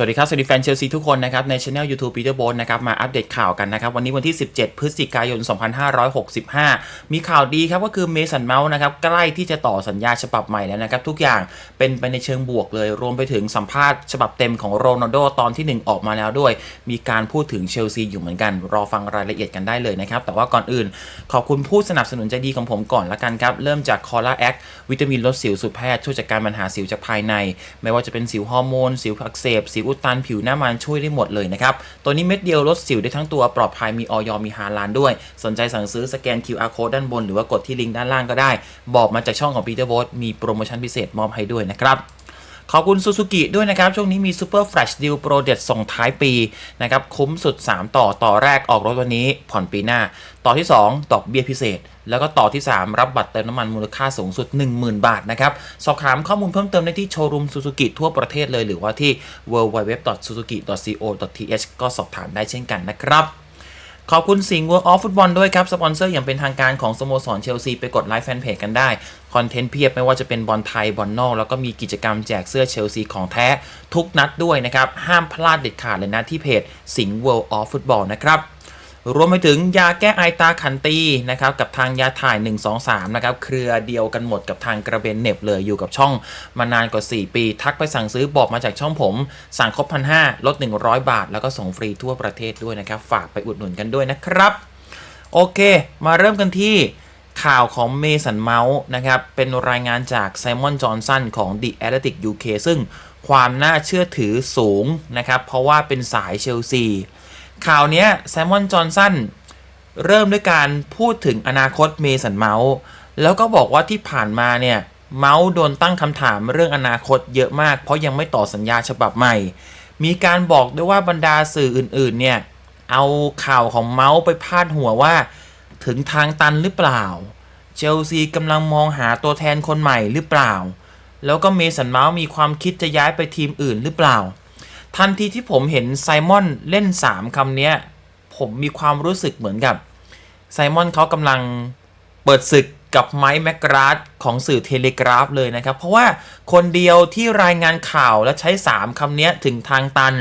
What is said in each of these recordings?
สวัสดีครับ สวัสดีแฟนเชลซีทุกคนนะครับ ในช anel YouTube Peter b o นะครับ มาอัปเดตข่าวกันนะครับ วันนี้วันที่ 17 พฤศจิกายน 2565 มีข่าวดีครับ ก็คือเมสันเมาส์นะครับ ใกล้ที่จะต่อสัญญาฉบับใหม่แล้วนะครับ ทุกอย่างเป็นไปในเชิงบวกเลย รวมไปถึงสัมภาษณ์ฉบับเต็มของโรนัลโดตอนที่ 1 ออกมาแล้วด้วย มีการพูดถึงเชลซีอยู่เหมือนกัน รอฟังรายละเอียดกันได้เลยนะครับ แต่ว่าก่อนอื่น ขอบคุณผู้สนับสนุนใจดีของผมก่อนละกันครับ เริ่มจากคอล่าแอควิตามินลดสิวสุดแพทย์ช่วยจัดการปัญหาสิวจากภายใน ไม่ว่าจะเป็นสิวฮอร์โมน สิวอักเสบสิวอุดตันผิวหน้ามันช่วยได้หมดเลยนะครับ ตัวนี้เม็ดเดียวลดสิวได้ทั้งตัวปลอดภัยมีออยมีฮาลานด้วย สนใจสั่งซื้อสแกน QR code ด้านบน หรือว่ากดที่ลิงก์ด้านล่างก็ได้ บอกมาจากช่องของ Peter b o s มีโปรโมชั่นพิเศษมอบให้ด้วยนะครับขอบคุณซูซูกิด้วยนะครับ ช่วงนี้มี Super Flash Deal Pro เด็ดส่งท้ายปีนะครับ คุ้มสุด 3 ต่อต่อแรกออกรถวันนี้ผ่อนปีหน้า ต่อที่ 2 ดอกเบี้ยพิเศษ แล้วก็ต่อที่ 3 รับบัตรเติมน้ำมันมูลค่าสูงสุด 10,000 บาทนะครับ สอบถามข้อมูลเพิ่มเติมได้ที่โชว์รูมซูซูกิทั่วประเทศเลย หรือว่าที่ www.suzuki.co.th ก็สอบถามได้เช่นกันนะครับขอบคุณสิงห์ World of Football ด้วยครับ สปอนเซอร์อย่างเป็นทางการของสโมสรเชลซี ไปกดไลค์แฟนเพจกันได้ คอนเทนต์เพียบไม่ว่าจะเป็นบอลไทย บอลนอก แล้วก็มีกิจกรรมแจกเสื้อเชลซีของแท้ทุกนัดด้วยนะครับ ห้ามพลาดเด็ดขาดเลยนะที่เพจสิงห์ World of Football นะครับ รวมไปถึงยาแก้ไอตาขันตีนะครับกับทางยาถ่าย 123นะครับเครือเดียวกันหมดกับทางกระเบนเน็บเลยอยู่กับช่องมานานกว่า 4 ปี ทักไปสั่งซื้อบอกมาจากช่องผม สั่งครบพันห้าลด 100 บาท แล้วก็ส่งฟรีทั่วประเทศด้วยนะครับฝากไปอุดหนุนกันด้วยนะครับ โอเค มาเริ่มกันที่ข่าวของเมสันเมาส์นะครับ เป็นรายงานจากไซมอนจอห์นสันของ The Athletic UK ซึ่งความน่าเชื่อถือสูงนะครับ เพราะว่าเป็นสายเชลซี ข่าวนี้ยไซมอนจอห์นสันเริ่มด้วยการพูดถึงอนาคตเมสันเมาส์แล้วก็บอกว่าที่ผ่านมาเนี่ยเมาส์โดนตั้งคำถามเรื่องอนาคตเยอะมาก เพราะยังไม่ต่อสัญญาฉบับใหม่ มีการบอกด้วยว่าบรรดาสื่ออื่นๆเนี่ยเอาข่าวของเมาส์ไปพาดหัวว่า ถึงทางตันหรือเปล่า เชลซีกำลังมองหาตัวแทนคนใหม่หรือเปล่า แล้วก็เมสันเมาส์มีความคิดจะย้ายไปทีมอื่นหรือเปล่า ทันทีที่ผมเห็นไซมอนเล่น 3คำเนี้ย ผมมีความรู้สึกเหมือนกับไซมอนเขากำลังเปิดศึกกับไมค์แมกราดของสื่อเทเลกราฟเลยนะครับ เพราะว่าคนเดียวที่รายงานข่าวและใช้ 3คำเนี้ยถึงทางตัน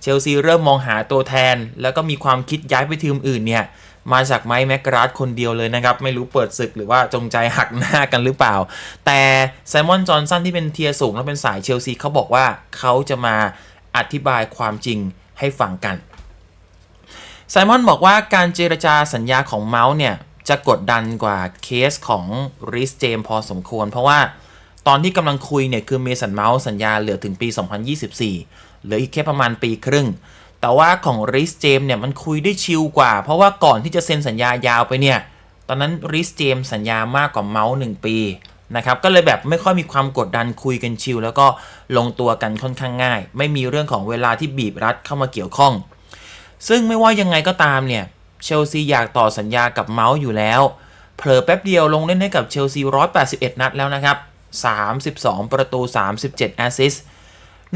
เชลซีเริ่มมองหาตัวแทน แล้วก็มีความคิดย้ายไปทีมอื่นเนี่ยมาจากไมค์แมกราดคนเดียวเลยนะครับ ไม่รู้เปิดศึกหรือว่าจงใจหักหน้ากันหรือเปล่า แต่ไซมอนจอห์นสันที่เป็นเทียสูงและเป็นสายเชลซีเขาบอกว่าเขาจะมา อธิบายความจริงให้ฟังกันไซมอนบอกว่าการเจรจาสัญญาของเมาส์เนี่ยจะกดดันกว่าเคสของริสเจมพอสมควร เพราะว่าตอนที่กำลังคุยเนี่ยคือเมสันเมาส์สัญญาเหลือถึงปี 2024 เหลืออีกแค่ประมาณปีครึ่ง แต่ว่าของริสเจมเนี่ยมันคุยได้ชิลกว่า เพราะว่าก่อนที่จะเซ็นสัญญายาวไปเนี่ย ตอนนั้นริสเจมสัญญามากกว่าเมาส์1ปี นะครับก็เลยแบบไม่ค่อยมีความกดดันคุยกันชิลแล้วก็ลงตัวกันค่อนข้างง่าย ไม่มีเรื่องของเวลาที่บีบรัดเข้ามาเกี่ยวข้อง ซึ่งไม่ว่ายังไงก็ตามเนี่ยเชลซีอยากต่อสัญญากับเมาส์อยู่แล้วเผลอแป๊บเดียวลงเล่นให้กับเชลซี 181 นัดแล้วนะครับ 32 ประตู 37 แอสซิส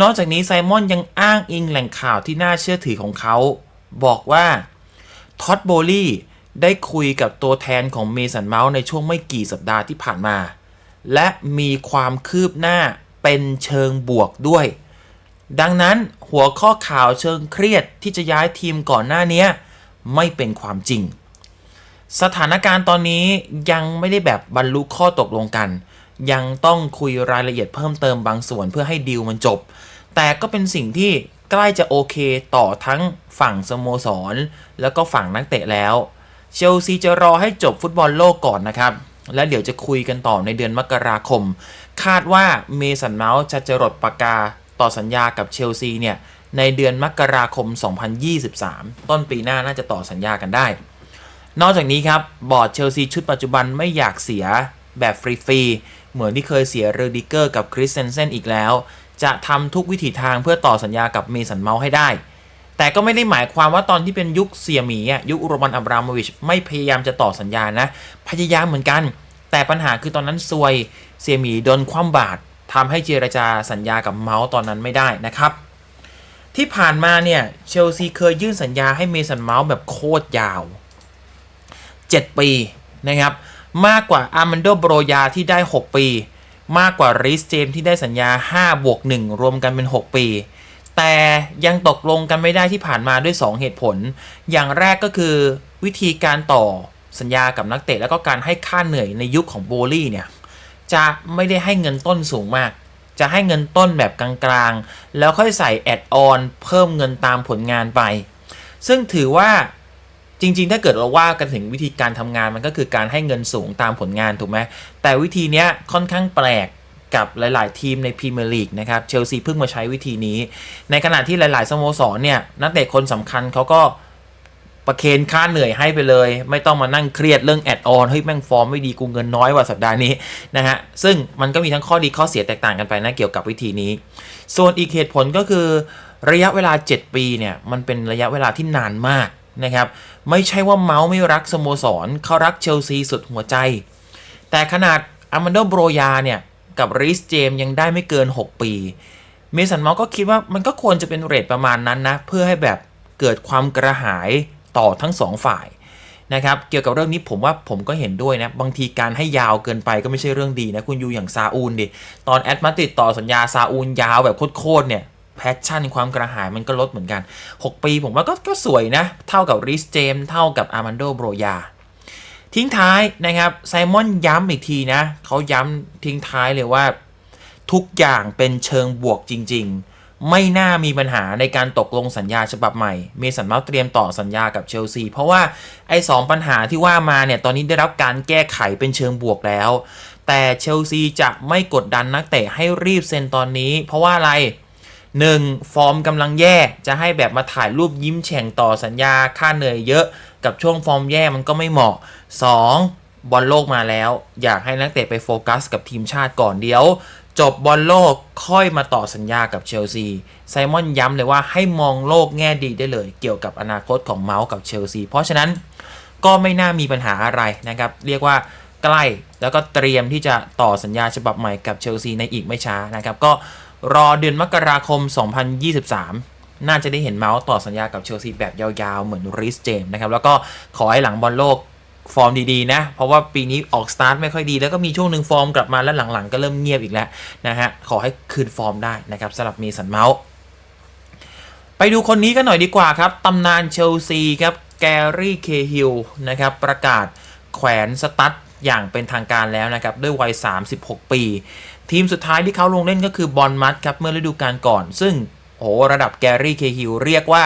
นอกจากนี้ไซมอนยังอ้างอิงแหล่งข่าวที่น่าเชื่อถือของเขา บอกว่าท็อตโบลี่ได้คุยกับตัวแทนของเมสันเมาส์ในช่วงไม่กี่สัปดาห์ที่ผ่านมา และมีความคืบหน้าเป็นเชิงบวกด้วย ดังนั้นหัวข้อข่าวเชิงเครียดที่จะย้ายทีมก่อนหน้านี้ไม่เป็นความจริง สถานการณ์ตอนนี้ยังไม่ได้แบบบรรลุข้อตกลงกัน ยังต้องคุยรายละเอียดเพิ่มเติมบางส่วนเพื่อให้ดีลมันจบ แต่ก็เป็นสิ่งที่ใกล้จะโอเคต่อทั้งฝั่งสโมสร แล้วก็ฝั่งนักเตะแล้ว เชลซีจะรอให้จบฟุตบอลโลกก่อนนะครับ และเดี๋ยวจะคุยกันต่อในเดือนมกราคม คาดว่าเมสันเมาส์จะจรดปากกาต่อสัญญากับเชลซีเนี่ย ในเดือนมกราคม 2023 ต้นปีหน้าน่าจะต่อสัญญากันได้ นอกจากนี้ครับ บอร์ดเชลซีชุดปัจจุบันไม่อยากเสียแบบฟรีๆ เหมือนที่เคยเสียเรดิเกอร์กับคริสเซนเซนอีกแล้ว จะทำทุกวิถีทางเพื่อต่อสัญญากับเมสันเมาส์ให้ได้ แต่ก็ไม่ได้หมายความว่าตอนที่เป็นยุคเสียหมีอะยุคโรมันอับราโมวิชไม่พยายามจะต่อสัญญานะ พยายามเหมือนกัน แต่ปัญหาคือตอนนั้นซวยเสียหมีโดนคว่ำบาตรทำให้เจรจาสัญญากับเมาส์ตอนนั้นไม่ได้นะครับ ที่ผ่านมาเนี่ยเชลซีเคยยื่นสัญญาให้เมสันเมาส์แบบโคตรยาว 7 ปีนะครับ มากกว่าอาร์มันโดโบรยาที่ได้ 6 ปี มากกว่าริสเจมที่ได้สัญญา 5 บวก 1 รวมกันเป็น 6 ปี แต่ยังตกลงกันไม่ได้ที่ผ่านมาด้วย 2 เหตุผล อย่างแรกก็คือวิธีการต่อสัญญากับนักเตะแล้วก็การให้ค่าเหนื่อยในยุคของโบลี่เนี่ย จะไม่ได้ให้เงินต้นสูงมาก จะให้เงินต้นแบบกลางๆ แล้วค่อยใส่แอดออนเพิ่มเงินตามผลงานไป ซึ่งถือว่าจริง ๆ ถ้าเกิดเราว่ากันถึงวิธีการทำงานมันก็คือการให้เงินสูงตามผลงานถูกไหมแต่วิธีเนี้ยค่อนข้างแปลก กับหลาย ๆ ทีมในพรีเมียร์ลีกนะครับเชลซีเพิ่งมาใช้วิธีนี้ ในขณะที่หลาย ๆ สโมสรเนี่ยนักเตะคนสำคัญเขาก็ประเคนค่าเหนื่อยให้ไปเลย ไม่ต้องมานั่งเครียดเรื่องแอดออนเฮ้ยแม่งฟอร์มไม่ดีกูเงินน้อยกว่าสัปดาห์นี้นะฮะซึ่งมันก็มีทั้งข้อดีข้อเสียแตกต่างกันไปนะเกี่ยวกับวิธีนี้ ส่วนอีกเหตุผลก็คือระยะเวลา 7 ปีเนี่ยมันเป็นระยะเวลาที่นานมากนะครับไม่ใช่ว่าเมาส์ไม่รักสโมสรเขารักเชลซีสุดหัวใจ แต่ขนาดอามันโดโบรยาเนี่ย กับริสเจมยังได้ไม่เกิน 6 ปีเมสันเมาส์ก็คิดว่ามันก็ควรจะเป็นเรทประมาณนั้นนะ เพื่อให้แบบเกิดความกระหายต่อทั้งสองฝ่ายนะครับเกี่ยวกับเรื่องนี้ผมว่าผมก็เห็นด้วยนะ บางทีการให้ยาวเกินไปก็ไม่ใช่เรื่องดีนะ คุณอยู่อย่างซาอูลดิ ตอนแอดมาติดต่อสัญญาซาอูลยาวแบบโคตรเนี่ยแพชชั่นความกระหายมันก็ลดเหมือนกัน 6 ปีผมว่าก็ก็สวยนะ เท่ากับริสเจมเท่ากับอามันโดโบรยา ทิ้งท้ายนะครับไซมอนย้ำอีกทีนะเขาย้ำทิ้งท้ายเลยว่า ทุกอย่างเป็นเชิงบวกจริง ๆ ไม่น่ามีปัญหาในการตกลงสัญญาฉบับใหม่ เมสันเมาเตรียมต่อสัญญากับเชลซี เพราะว่าไอ้สองปัญหาที่ว่ามาเนี่ยตอนนี้ได้รับการแก้ไขเป็นเชิงบวกแล้ว แต่เชลซีจะไม่กดดันนักเตะให้รีบเซ็นตอนนี้ เพราะว่าอะไร 1. ฟอร์มกำลังแย่จะให้แบบมาถ่ายรูปยิ้มแฉ่งต่อสัญญาค่าเหนื่อยเยอะ กับช่วงฟอร์มแย่มันก็ไม่เหมาะ 2. บอลโลกมาแล้ว อยากให้นักเตะไปโฟกัสกับทีมชาติก่อนเดี๋ยว จบบอลโลกค่อยมาต่อสัญญากับเชลซีไซมอนย้ำเลยว่าให้มองโลกแง่ดีได้เลย เกี่ยวกับอนาคตของเมาส์กับเชลซีเพราะฉะนั้นก็ไม่น่ามีปัญหาอะไรนะครับ เรียกว่าใกล้แล้วก็เตรียมที่จะต่อสัญญาฉบับใหม่กับเชลซีในอีกไม่ช้านะครับ ก็รอเดือนมกราคม 2023 น่าจะได้เห็นเมาส์ต่อสัญญากับเชลซีแบบยาวๆ เหมือนริสเจมนะครับ แล้วก็ขอให้หลังบอลโลกฟอร์มดีๆนะ เพราะว่าปีนี้ออกสตาร์ทไม่ค่อยดี แล้วก็มีช่วงหนึ่งฟอร์มกลับมาแล้วหลังๆ ก็เริ่มเงียบอีกแล้วนะฮะ ขอให้คืนฟอร์มได้นะครับสำหรับเมสันเมาส์ไปดูคนนี้กันหน่อยดีกว่าครับ ตำนานเชลซีครับ แกรี่ เคฮิลนะครับ ประกาศแขวนสตั๊ดอย่างเป็นทางการแล้วนะครับ ด้วยวัย 36 ปี ทีมสุดท้ายที่เขาลงเล่นก็คือบอลมัดครับ เมื่อฤดูกาลก่อน ซึ่ง โอ้ระดับแกรี่เคฮิลเรียกว่า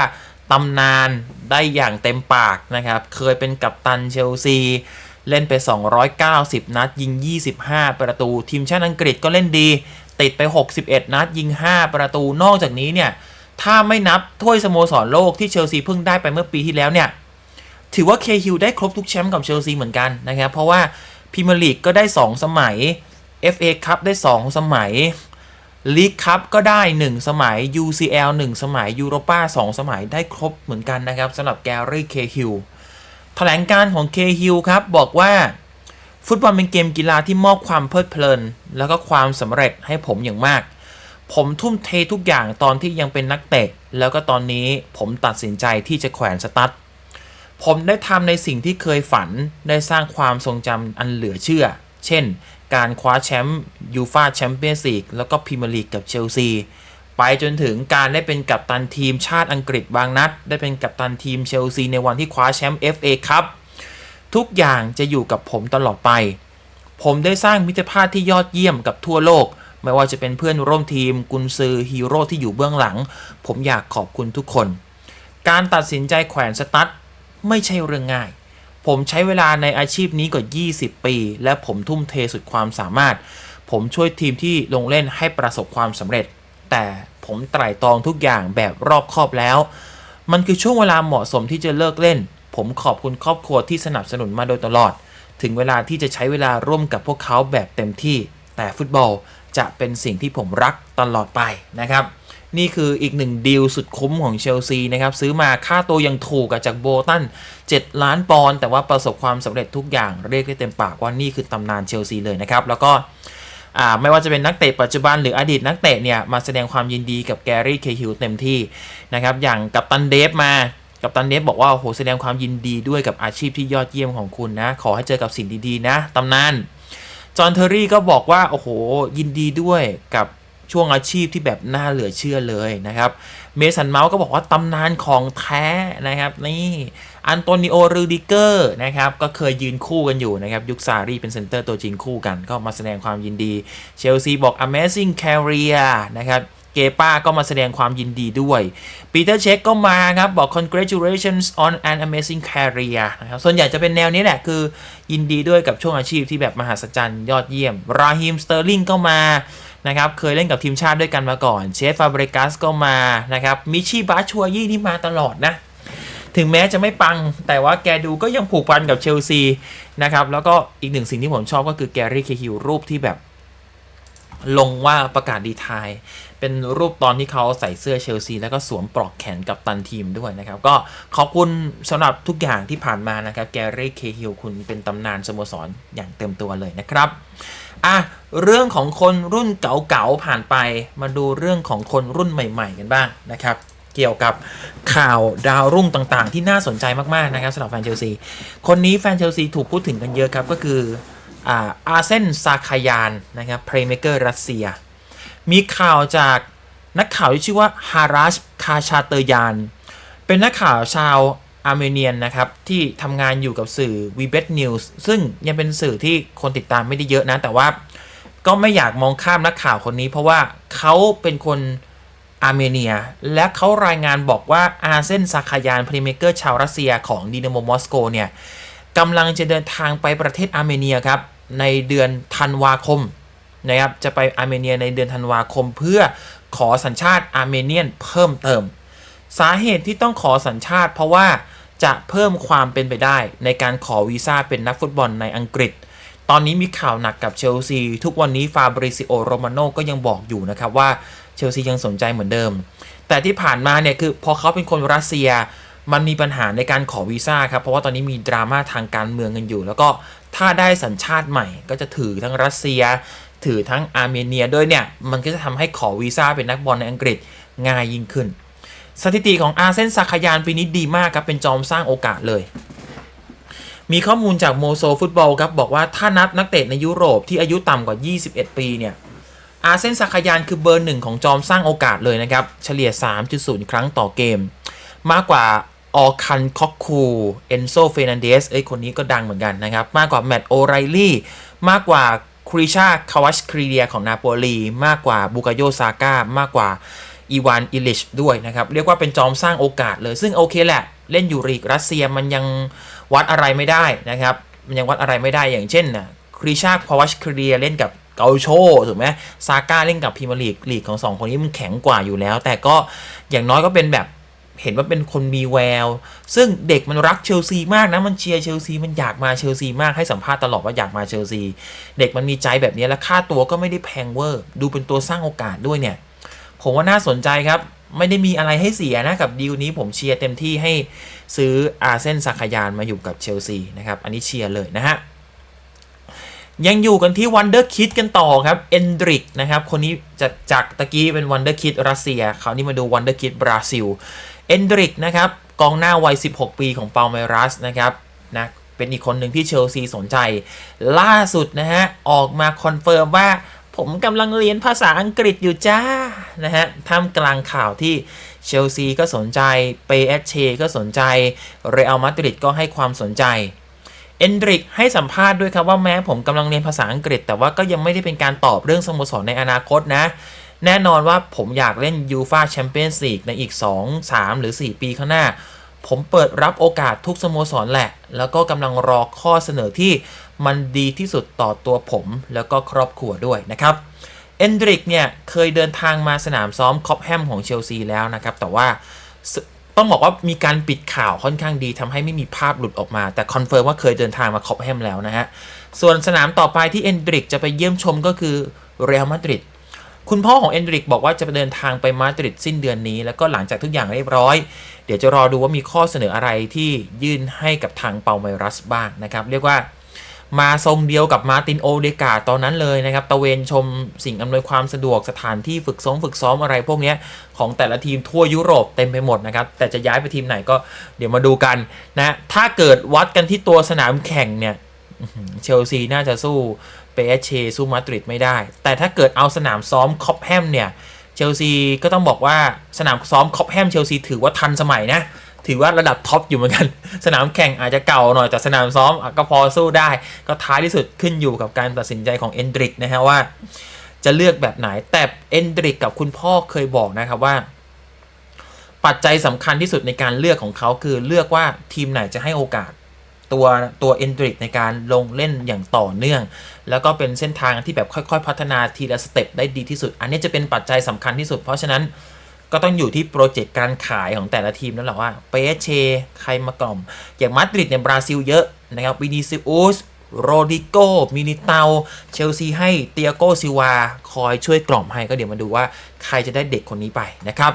ตำนานได้อย่างเต็มปากนะครับ เคยเป็นกัปตันเชลซี เล่นไป 290 นัด ยิง 25 ประตู ทีมชาติอังกฤษก็เล่นดี ติดไป 61 นัด ยิง 5 ประตู นอกจากนี้เนี่ย ถ้าไม่นับถ้วยสโมสรโลกที่เชลซีเพิ่งได้ไปเมื่อปีที่แล้วเนี่ย ถือว่าเคฮิลได้ครบทุกแชมป์กับเชลซีเหมือนกันนะครับ เพราะว่าพรีเมียร์ลีกก็ได้ 2 สมัย FA คัพได้ 2 สมัย ลีกคัพก็ได้ 1 สมัย UCL 1 สมัยยูโรป้า2 สมัยได้ครบเหมือนกันนะครับสำหรับแกรี่เคฮิลแถลงการของเคฮิลครับ บอกว่า ฟุตบอลเป็นเกมกีฬาที่มอบความเพลิดเพลิน แล้วก็ความสำเร็จให้ผมอย่างมาก ผมทุ่มเททุกอย่างตอนที่ยังเป็นนักเตะ แล้วก็ตอนนี้ผมตัดสินใจที่จะแขวนสตั๊ดผมได้ทำในสิ่งที่เคยฝันได้สร้างความทรงจำอันเหลือเชื่อ เช่น การคว้าแชมป์ยูฟาแชมเปี้ยนส์ลีกแล้วก็พรีเมียร์ลีกกับเชลซี ไปจนถึงการได้เป็นกัปตันทีมชาติอังกฤษบางนัด ได้เป็นกัปตันทีมเชลซีในวันที่คว้าแชมป์ FA ครับทุกอย่างจะอยู่กับผมตลอดไป ผมได้สร้างมิตรภาพที่ยอดเยี่ยมกับทั่วโลก ไม่ว่าจะเป็นเพื่อนร่วมทีม กุนซือฮีโร่ที่อยู่เบื้องหลัง ผมอยากขอบคุณทุกคน การตัดสินใจแขวนสตั๊ดไม่ใช่เรื่องง่าย ผมใช้เวลาในอาชีพนี้กว่า 20 ปี และผมทุ่มเทสุดความสามารถ ผมช่วยทีมที่ลงเล่นให้ประสบความสำเร็จ แต่ผมไตร่ตรองทุกอย่างแบบรอบคอบแล้ว มันคือช่วงเวลาเหมาะสมที่จะเลิกเล่น ผมขอบคุณครอบครัวที่สนับสนุนมาโดยตลอด ถึงเวลาที่จะใช้เวลาร่วมกับพวกเขาแบบเต็มที่ แต่ฟุตบอลจะเป็นสิ่งที่ผมรักตลอดไปนะครับ นี่คืออีกหนึ่งดีลสุดคุ้มของเชลซีนะครับ ซื้อมาค่าตัวยังถูกจากโบตัน 7 ล้านปอนด์แต่ว่าประสบความสำเร็จทุกอย่างเรียกได้เต็มปากว่านี่คือตำนานเชลซีเลยนะครับ แล้วก็ไม่ว่าจะเป็นนักเตะปัจจุบันหรืออดีตนักเตะเนี่ย มาแสดงความยินดีกับแกรี่เคฮิลเต็มที่นะครับอย่างกับตันเดฟมากับตันเดฟบอกว่าโอ้โหแสดงความยินดีด้วยกับอาชีพที่ยอดเยี่ยมของคุณนะ ขอให้เจอกับสิ่งดีๆนะตำนาน จอห์นเทอร์รี่ก็บอกว่า โอ้โห ยินดีด้วยกับ ช่วงอาชีพที่แบบน่าเหลือเชื่อเลยนะครับ เมสันเมาส์ก็บอกว่าตำนานของแท้นะครับนี่อันโตนิโอรูดิเกอร์นะครับก็เคยยืนคู่กันอยู่นะครับ ยุคซารีเป็นเซนเตอร์ตัวจริงคู่กัน ก็มาแสดงความยินดี เชลซีบอก amazing career นะครับเกป้าก็มาแสดงความยินดีด้วยปีเตอร์เช็คก็มาครับ บอก congratulations on an amazing career นะครับ ส่วนใหญ่จะเป็นแนวนี้แหละ คือยินดีด้วยกับช่วงอาชีพที่แบบมหัศจรรย์ยอดเยี่ยม ราฮิมสเตอร์ลิงก็มา นะครับเคยเล่นกับทีมชาติด้วยกันมาก่อน เชฟฟาเบรกัสก็มานะครับมิชิบาชัวยี่ที่มาตลอดนะ ถึงแม้จะไม่ปัง แต่ว่าแกดูก็ยังผูกพันกับเชลซีนะครับแล้วก็อีกหนึ่งสิ่งที่ผมชอบก็คือแกรี่เคฮิวรูปที่แบบลงว่าประกาศดีทาย เป็นรูปตอนที่เขาใส่เสื้อเชลซี แล้วก็สวมปลอกแขนกับตันทีมด้วยนะครับ ก็ขอบคุณสำหรับทุกอย่างที่ผ่านมานะครับ แกรี่เคฮิลคุณเป็นตำนานสโมสรอย่างเต็มตัวเลยนะครับ อะเรื่องของคนรุ่นเก่าๆผ่านไป มาดูเรื่องของคนรุ่นใหม่ ๆ กันบ้างนะครับ เกี่ยวกับข่าวดาวรุ่งต่างๆ ที่น่าสนใจมากๆนะครับสำหรับแฟนเชลซี คนนี้แฟนเชลซีถูกพูดถึงกันเยอะครับ ก็คืออาอาเซนซาคายานนะครับเพลย์เมเกอร์รัสเซีย มีข่าวจากนักข่าวที่ชื่อว่าฮารัชคาชาเตยาน เป็นนักข่าวชาว อาร์เมเนียนนะครับ ที่ทำงานอยู่กับสื่อ v b e t News ซึ่งยังเป็นสื่อที่คนติดตามไม่ได้เยอะนะ แต่ว่าก็ไม่อยากมองข้ามนักข่าวคนนี้ เพราะว่าเขาเป็นคนอาร์เมเนีย และเขารายงานบอกว่าอาเซนซาคายานพรีเมเกอร์ชาวรัสเซียของดีนามมอสโกเนี่ยกำลังจะเดินทางไปประเทศอาร์เมเนียครับ ในเดือนธันวาคมนะครับจะไปอาร์เมเนียในเดือนธันวาคม เพื่อขอสัญชาติอาร์เมเนียนเพิ่มเติม สาเหตุที่ต้องขอสัญชาติ เพราะว่าจะเพิ่มความเป็นไปได้ ในการขอวีซ่าเป็นนักฟุตบอลในอังกฤษ ตอนนี้มีข่าวหนักกับเชลซี ทุกวันนี้ฟาบริซิโอโรมาโนก็ยังบอกอยู่นะครับว่าเชลซียังสนใจเหมือนเดิม แต่ที่ผ่านมาเนี่ยคือพอเขาเป็นคนรัสเซียมันมีปัญหาในการขอวีซ่าครับ เพราะว่าตอนนี้มีดราม่าทางการเมืองกันอยู่ แล้วก็ถ้าได้สัญชาติใหม่ ก็จะถือทั้งรัสเซีย ถือทั้งอาร์เมเนียด้วยเนี่ย มันก็จะทำให้ขอวีซ่าเป็นนักบอลในอังกฤษง่ายยิ่งขึ้น สถิติของอาเซนซาคายานปีนี้ดีมากครับ เป็นจอมสร้างโอกาสเลย มีข้อมูลจากโมโซฟุตบอลครับ บอกว่าถ้านับนักเตะในยุโรปที่อายุต่ำกว่า 21 ปีเนี่ยอาเซนซาคายานคือเบอร์หนึ่งของจอมสร้างโอกาสเลยนะครับ เฉลี่ย 3.0 ครั้งต่อเกม มากกว่าออคันคอกคูเอนโซเฟนันเดสเอ้ยคนนี้ก็ดังเหมือนกันนะครับ มากกว่าแมตต์โอไรลี่มากกว่าคริชาคาวัชครีเดียของนาโปลีมากกว่าบุกาโยซาก้ามากกว่า อีวานอิลิชด้วยนะครับ เรียกว่าเป็นจอมสร้างโอกาสเลย ซึ่งโอเคแหละ เล่นอยู่รีกรัสเซียมันยังวัดอะไรไม่ได้นะครับ มันยังวัดอะไรไม่ได้อย่างเช่นนะคริชาคาวัชครีเดียเล่นกับเกาโชถูกไหมซาก้าเล่นกับพรีเมียร์ลีกลีกของสองคนนี้มันแข็งกว่าอยู่แล้ว แต่ก็อย่างน้อยก็เป็นแบบเห็นว่าเป็นคนมีแวว ซึ่งเด็กมันรักเชลซีมากนะ มันเชียร์เชลซี มันอยากมาเชลซีมาก ให้สัมภาษณ์ตลอดว่าอยากมาเชลซี เด็กมันมีใจแบบนี้ และค่าตัวก็ไม่ได้แพงเวอร์ ดูเป็นตัวสร้างโอกาสด้วยเนี่ย ผมว่าน่าสนใจครับ ไม่ได้มีอะไรให้เสียนะกับดีลนี้ผมเชียร์เต็มที่ให้ซื้ออาเซนซาคายานมาอยู่กับเชลซีนะครับ อันนี้เชียร์เลยนะฮะยังอยู่กันที่วันเดอร์คิดกันต่อครับเอนดริกนะครับ คนนี้จากจากตะกี้เป็นวันเดอร์คิดรัสเซียคราวนี้มาดูวันเดอร์คิดบราซิลเอนดริกนะครับกองหน้าวัย 16 ปีของเปาเมรัสนะครับนะเป็นอีกคนหนึ่งที่เชลซีสนใจ ล่าสุดนะฮะ ออกมาคอนเฟิร์มว่า ผมกำลังเรียนภาษาอังกฤษอยู่จ้า นะฮะท่ามกลางข่าวที่เชลซีก็สนใจ เปเอชเชก็สนใจ เรอัลมาดริดก็ให้ความสนใจเอนดริกให้สัมภาษณ์ด้วยครับว่าแม้ผมกำลังเรียนภาษาอังกฤษ แต่ว่าก็ยังไม่ได้เป็นการตอบเรื่องสโมสรในอนาคตนะ แน่นอนว่าผมอยากเล่นยูฟาแชมเปี้ยนส์ลีกในอีก 2 3 หรือ 4 ปีข้างหน้า ผมเปิดรับโอกาสทุกสโมสรแหละ แล้วก็กำลังรอข้อเสนอที่มันดีที่สุดต่อตัวผมแล้วก็ครอบครัวด้วยนะครับเอนดริกเนี่ยเคยเดินทางมาสนามซ้อมคอปแฮมของเชลซีแล้วนะครับ แต่ว่าต้องบอกว่ามีการปิดข่าวค่อนข้างดีทำให้ไม่มีภาพหลุดออกมา แต่คอนเฟิร์มว่าเคยเดินทางมาคอปแฮมแล้วนะฮะ ส่วนสนามต่อไปที่เอนดริกจะไปเยี่ยมชมก็คือเรอัลมาดริด คุณพ่อของเอนดริกบอกว่าจะไปเดินทางไปมาดริดสิ้นเดือนนี้ แล้วก็หลังจากทุกอย่างเรียบร้อย เดี๋ยวจะรอดูว่ามีข้อเสนออะไรที่ยื่นให้กับทางเปาเมรัสบ้างนะครับเรียกว่ามาทรงเดียวกับมาตินโอเดกาตอนนั้นเลยนะครับตะเวนชมสิ่งอำนวยความสะดวกสถานที่ฝึกซ้อมฝึกซ้อมอะไรพวกนี้ของแต่ละทีมทั่วยุโรปเต็มไปหมดนะครับ แต่จะย้ายไปทีมไหนก็เดี๋ยวมาดูกันนะถ้าเกิดวัดกันที่ตัวสนามแข่งเนี่ย เชลซีน่าจะสู้เปเชสู้มาดริดไม่ได้ แต่ถ้าเกิดเอาสนามซ้อมคอปแฮมเนี่ยเชลซีก็ต้องบอกว่าสนามซ้อมคอปแฮมเชลซีถือว่าทันสมัยนะ ถือว่าระดับท็อปอยู่เหมือนกัน สนามแข่งอาจจะเก่าหน่อย แต่สนามซ้อมก็พอสู้ได้ ก็ท้ายที่สุดขึ้นอยู่กับการตัดสินใจของเอนดริกนะฮะว่า จะเลือกแบบไหนแต่เอนดริกกับคุณพ่อเคยบอกนะครับว่า ปัจจัยสำคัญที่สุดในการเลือกของเขาคือเลือกว่าทีมไหนจะให้โอกาส ตัวตัวเอนดริกในการลงเล่นอย่างต่อเนื่อง แล้วก็เป็นเส้นทางที่แบบค่อย ๆ พัฒนาทีละสเต็ปได้ดีที่สุด อันนี้จะเป็นปัจจัยสำคัญที่สุด เพราะฉะนั้นก็ต้องอยู่ที่โปรเจกต์การขายของแต่ละทีมแล้วแหละว่าเปเช ใครมากล่อม อย่างมาดริดเนี่ยบราซิลเยอะนะครับวินิซิอุสโรดิโกมินิเตาเชลซีให้เตียโกซิวา คอยช่วยกล่อมให้ก็เดี๋ยวมาดูว่าใครจะได้เด็กคนนี้ไปนะครับ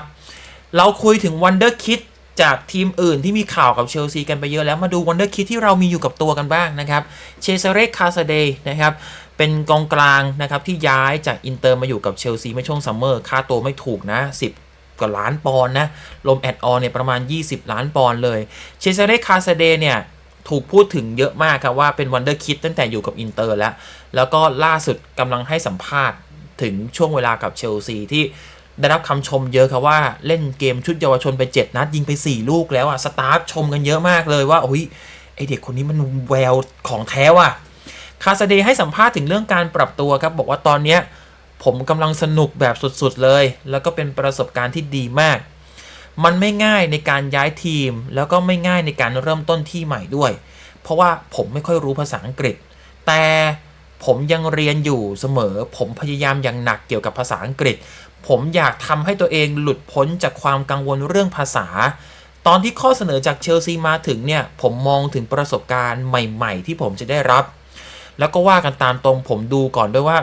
เราคุยถึงวันเดอร์คิด จากทีมอื่นที่มีข่าวกับเชลซีกันไปเยอะแล้วมาดูวันเดอร์คิดที่เรามีอยู่กับตัวกันบ้างนะครับเชเซเรคคาซาเดย์นะครับเป็นกองกลางนะครับที่ย้ายจากอินเตอร์มาอยู่กับเชลซีเมื่อช่วงซัมเมอร์ค่าตัวไม่ถูกนะ 10กว่าล้านปอนด์นะลมแอดออนเนี่ยประมาณ 20 ล้านปอนด์เลยเชเซเรคาซาเดย์เนี่ยถูกพูดถึงเยอะมากครับว่าเป็นวันเดอร์คิดตั้งแต่อยู่กับอินเตอร์แล้ว แล้วก็ล่าสุดกำลังให้สัมภาษณ์ถึงช่วงเวลากับเชลซีที่ ได้รับคำชมเยอะครับว่าเล่นเกมชุดเยาวชนไป 7 นัด ยิงไป 4 ลูกแล้วอะสตาฟชมกันเยอะมากเลยว่าโอ้ยไอเด็กคนนี้มันแววของแท้ว่ะคาซาเดย์ให้สัมภาษณ์ถึงเรื่องการปรับตัวครับ บอกว่าตอนเนี้ยผมกำลังสนุกแบบสุดๆเลย แล้วก็เป็นประสบการณ์ที่ดีมาก มันไม่ง่ายในการย้ายทีม แล้วก็ไม่ง่ายในการเริ่มต้นที่ใหม่ด้วย เพราะว่าผมไม่ค่อยรู้ภาษาอังกฤษ แต่ผมยังเรียนอยู่เสมอ ผมพยายามอย่างหนักเกี่ยวกับภาษาอังกฤษ ผมอยากทำให้ตัวเองหลุดพ้นจากความกังวลเรื่องภาษา ตอนที่ข้อเสนอจากเชลซีมาถึงเนี่ย ผมมองถึงประสบการณ์ใหม่ๆ ที่ผมจะได้รับ แล้วก็ว่ากันตามตรงผมดูก่อนด้วยว่า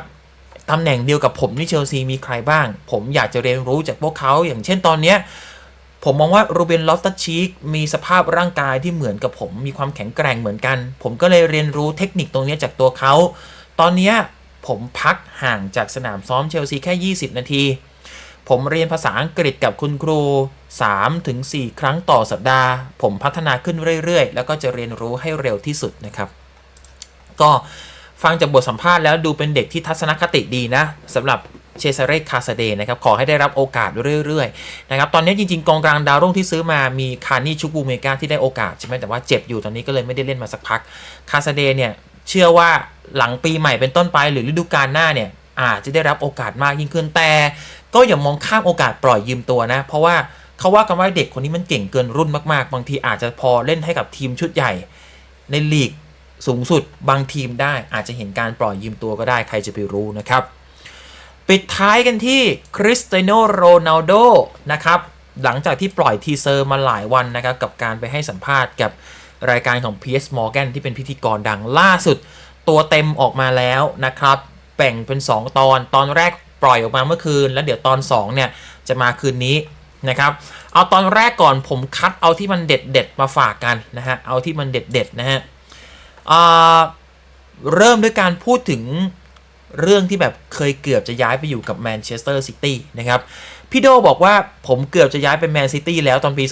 ตำแหน่งเดียวกับผมที่เชลซีมีใครบ้าง ผมอยากจะเรียนรู้จากพวกเขา อย่างเช่นตอนเนี้ยผมมองว่าโรเบนลอฟตัชชีกมีสภาพร่างกายที่เหมือนกับผมมีความแข็งแกร่งเหมือนกัน ผมก็เลยเรียนรู้เทคนิคตรงนี้จากตัวเขา ตอนนี้ผมพักห่างจากสนามซ้อมเชลซีแค่ 20 นาที ผมเรียนภาษาอังกฤษกับคุณครู 3-4 ครั้งต่อสัปดาห์ ผมพัฒนาขึ้นเรื่อยๆ แล้วก็จะเรียนรู้ให้เร็วที่สุดนะครับ ก็ฟังจากบทสัมภาษณ์แล้วดูเป็นเด็กที่ทัศนคติดีนะสำหรับเชซาเรคาซาเดนะครับ ขอให้ได้รับโอกาสเรื่อยๆนะครับ ตอนนี้จริงๆ กองกลางดาวรุ่งที่ซื้อมามีคานี่ชุกบูเมกาที่ได้โอกาสใช่ไหมแต่ว่าเจ็บอยู่ตอนนี้ก็เลยไม่ได้เล่นมาสักพัก คาซาเดเนี่ยเชื่อว่าหลังปีใหม่เป็นต้นไปหรือฤดูกาลหน้าเนี่ย อาจจะได้รับโอกาสมากยิ่งขึ้นแต่ ก็อย่ามองข้ามโอกาสปล่อยยืมตัวนะ เพราะว่าเขาว่ากันว่าเด็กคนนี้มันเก่งเกินรุ่นมากๆ บางทีอาจจะพอเล่นให้กับทีมชุดใหญ่ ในลีกสูงสุดบางทีมได้อาจจะเห็นการปล่อยยืมตัวก็ได้ใครจะไปรู้นะครับ ปิดท้ายกันที่คริสเตียโนโรนัลโดนะครับหลังจากที่ปล่อยทีเซอร์มาหลายวันนะครับกับการไปให้สัมภาษณ์กับรายการของ PS Morgan ที่เป็นพิธีกรดังล่าสุด ตัวเต็มออกมาแล้วนะครับ แบ่งเป็น 2 ตอน ตอนแรกปล่อยออกมาเมื่อคืน แล้วเดี๋ยวตอน 2 เนี่ย จะมาคืนนี้นะครับ เอาตอนแรกก่อนผมคัดเอาที่มันเด็ดเด็ดมาฝากกันนะฮะ เอาที่มันเด็ดเด็ดนะฮะเริ่มด้วยการพูดถึงเรื่องที่แบบเคยเกือบจะย้ายไปอยู่กับแมนเชสเตอร์ซิตี้นะครับ พี่โดบอกว่าผมเกือบจะย้ายไปแมนซิตี้แล้วตอนปี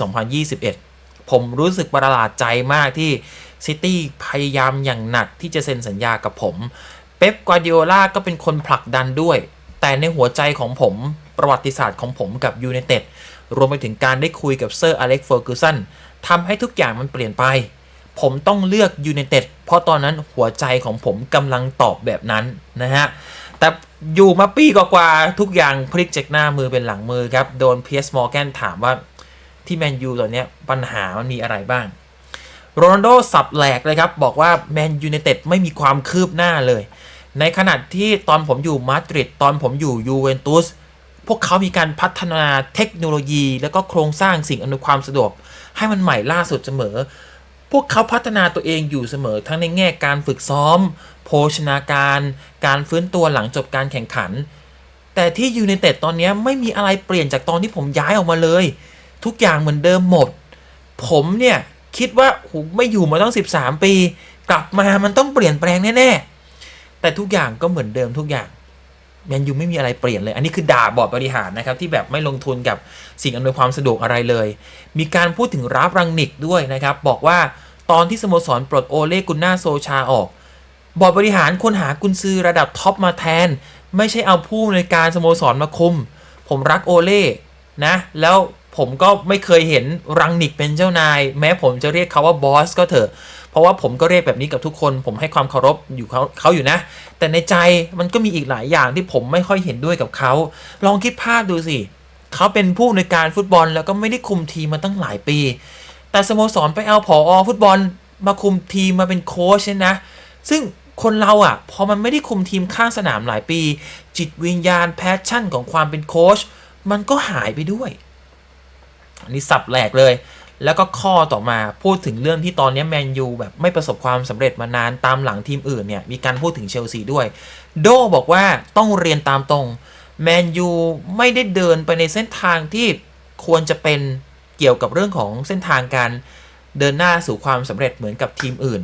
2021 ผมรู้สึกประหลาดใจมากที่ซิตี้พยายามอย่างหนักที่จะเซ็นสัญญากับผม ป๊ป กวาดิโอลาก็เป็นคนผลักดันด้วย แต่ในหัวใจของผมประวัติศาสตร์ของผมกับยูไนเต็ดรวมไปถึงการได้คุยกับเซอร์อเล็กเฟอร์กูสันทำให้ทุกอย่างมันเปลี่ยนไป ผมต้องเลือกยูไนเต็ดเพราะตอนนั้นหัวใจของผมกำลังตอบแบบนั้นนะฮะ แต่อยู่มาปีกว่าทุกอย่างพลิกจากหน้ามือเป็นหลังมือครับ โดนเพียสมอร์แกนถามว่าที่แมนยูตอนนี้ปัญหามันมีอะไรบ้างโรนัลโดสับแหลกเลยครับ บอกว่าแมนยูไนเต็ดไม่มีความคืบหน้าเลย ในขณะที่ตอนผมอยู่มาดริดตอนผมอยู่ยูเวนตุสพวกเขามีการพัฒนาเทคโนโลยี แล้วก็โครงสร้างสิ่งอำนวยความสะดวก ให้มันใหม่ล่าสุดเสมอ พวกเขาพัฒนาตัวเองอยู่เสมอ ทั้งในแง่การฝึกซ้อม โภชนาการ การฟื้นตัวหลังจบการแข่งขัน แต่ที่ยูไนเต็ดตอนนี้ไม่มีอะไรเปลี่ยนจากตอนที่ผมย้ายออกมาเลย ทุกอย่างเหมือนเดิมหมด ผมเนี่ยคิดว่าโหไม่อยู่มาตั้ง 13 ปี กลับมามันต้องเปลี่ยนแปลงแน่ๆ แต่ทุกอย่างก็เหมือนเดิมทุกอย่างแมนยูไม่มีอะไรเปลี่ยนเลย อันนี้คือด่าบอร์ดบริหารนะครับ ที่แบบไม่ลงทุนกับสิ่งอำนวยความสะดวกอะไรเลย มีการพูดถึงราฟรังนิกด้วยนะครับ บอกว่าตอนที่สโมสรปลดโอเล่กุนนาโซชาออก บอร์ดบริหารควรหากุนซือระดับท็อปมาแทน ไม่ใช่เอาผู้ในการสโมสรมาคุม ผมรักโอเล่นะ แล้วผมก็ไม่เคยเห็นรังนิกเป็นเจ้านาย แม้ผมจะเรียกเขาว่าบอสก็เถอะ เพราะว่าผมก็เรียกแบบนี้กับทุกคน ผมให้ความเคารพอยู่เขาเขาอยู่นะ แต่ในใจมันก็มีอีกหลายอย่างที่ผมไม่ค่อยเห็นด้วยกับเขา ลองคิดภาพดูสิเขาเป็นผู้ในการฟุตบอลแล้วก็ไม่ได้คุมทีมมาตั้งหลายปี แต่สโมสรไปเอาผออฟุตบอลมาคุมทีมมาเป็นโค้ชเนี่ยนะ ซึ่งคนเราอะ่ะพอมันไม่ได้คุมทีมข้างสนามหลายปี จิตวิญญาณแพชชั่นของความเป็นโค้ชมันก็หายไปด้วยอันนี้สับแหลกเลย แล้วก็ข้อต่อมาพูดถึงเรื่องที่ตอนนี้แมนยูแบบไม่ประสบความสำเร็จมานานตามหลังทีมอื่นเนี่ยมีการพูดถึงเชลซีด้วย โดบอกว่าต้องเรียนตามตรงแมนยูไม่ได้เดินไปในเส้นทางที่ควรจะเป็นเกี่ยวกับเรื่องของเส้นทางการเดินหน้าสู่ความสำเร็จเหมือนกับทีมอื่น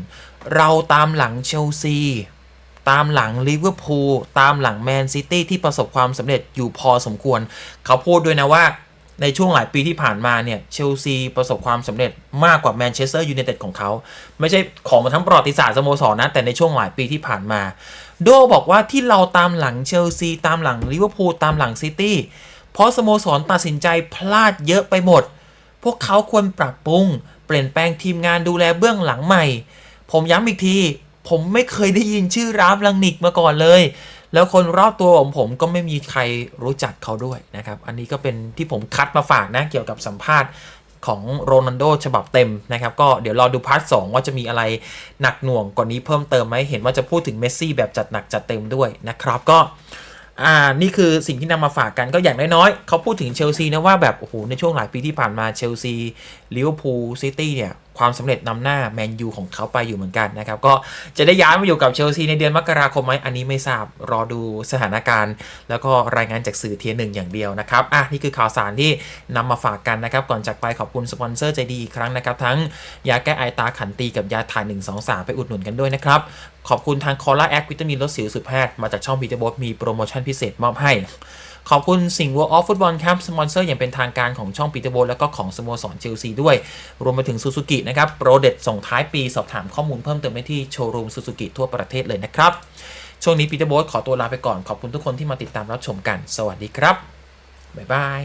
เราตามหลังเชลซี ตามหลังลิเวอร์พูล ตามหลังแมนซิตี้ที่ประสบความสำเร็จอยู่พอสมควร เขาพูดด้วยนะว่า ในช่วงหลายปีที่ผ่านมาเนี่ยเชลซีประสบความสำเร็จมากกว่าแมนเชสเตอร์ยูไนเต็ดของเขา ไม่ใช่ของมาทั้งประวัติศาสตร์สโมสรนะ แต่ในช่วงหลายปีที่ผ่านมา โดบอกว่าที่เราตามหลังเชลซีตามหลังลิเวอร์พูลตามหลังซิตี้เพราะสโมสรตัดสินใจพลาดเยอะไปหมด พวกเขาควรปรับปรุง เปลี่ยนแปลงทีมงานดูแลเบื้องหลังใหม่ ผมย้ำอีกที ผมไม่เคยได้ยินชื่อรามลังนิกมาก่อนเลย แล้วคนรอบตัวของผมก็ไม่มีใครรู้จักเขาด้วยนะครับ อันนี้ก็เป็นที่ผมคัดมาฝากนะเกี่ยวกับสัมภาษณ์ของโรนัลโดฉบับเต็มนะครับ ก็เดี๋ยวรอดูพาร์ทสองว่าจะมีอะไรหนักหน่วงกว่านี้เพิ่มเติมไหมเห็นว่าจะพูดถึงเมสซี่แบบจัดหนักจัดเต็มด้วยนะครับก็อ่านี่คือสิ่งที่นำมาฝากกันก็อย่างน้อยๆเขาพูดถึงเชลซีนะว่าแบบโอ้โหในช่วงหลายปีที่ผ่านมาเชลซีลิเวอร์พูลซิตี้เนี่ย ความสำเร็จนำหน้าแมนยูของเขาไปอยู่เหมือนกันนะครับ ก็จะได้ย้ายมาอยู่กับเชลซีในเดือนมกราคมไหมอันนี้ไม่ทราบรอดูสถานการณ์ แล้วก็รายงานจากสื่อเทียหนึ่งอย่างเดียวนะครับอะนี่คือข่าวสารที่นำมาฝากกันนะครับ ก่อนจากไปขอบคุณสปอนเซอร์ใจดีอีกครั้งนะครับ ทั้งยาแก้ไอตาขันตีกับยาถ่าย1 2 3 ไปอุดหนุนกันด้วยนะครับขอบคุณทางคอล่าแอควิตามินลดสิวสุดแพทย์มาจากช่องพีเตอร์บอสมีโปรโมชั่นพิเศษมอบให้ ขอบคุณสิงห์วัว of Football ครับสปอนเซอร์อย่างเป็นทางการของช่องปีเตอร์โบแล้วก็ของสโมสรเชลซีด้วย รวมไปถึงซูซูกินะครับโปรเด็ดส่งท้ายปีสอบถามข้อมูลเพิ่มเติมได้ที่โชว์รูมซูซูกิทั่วประเทศเลยนะครับ ช่วงนี้ปีเตอร์โบขอตัวลาไปก่อนขอบคุณทุกคนที่มาติดตามรับชมกัน สวัสดีครับบ๊ายบาย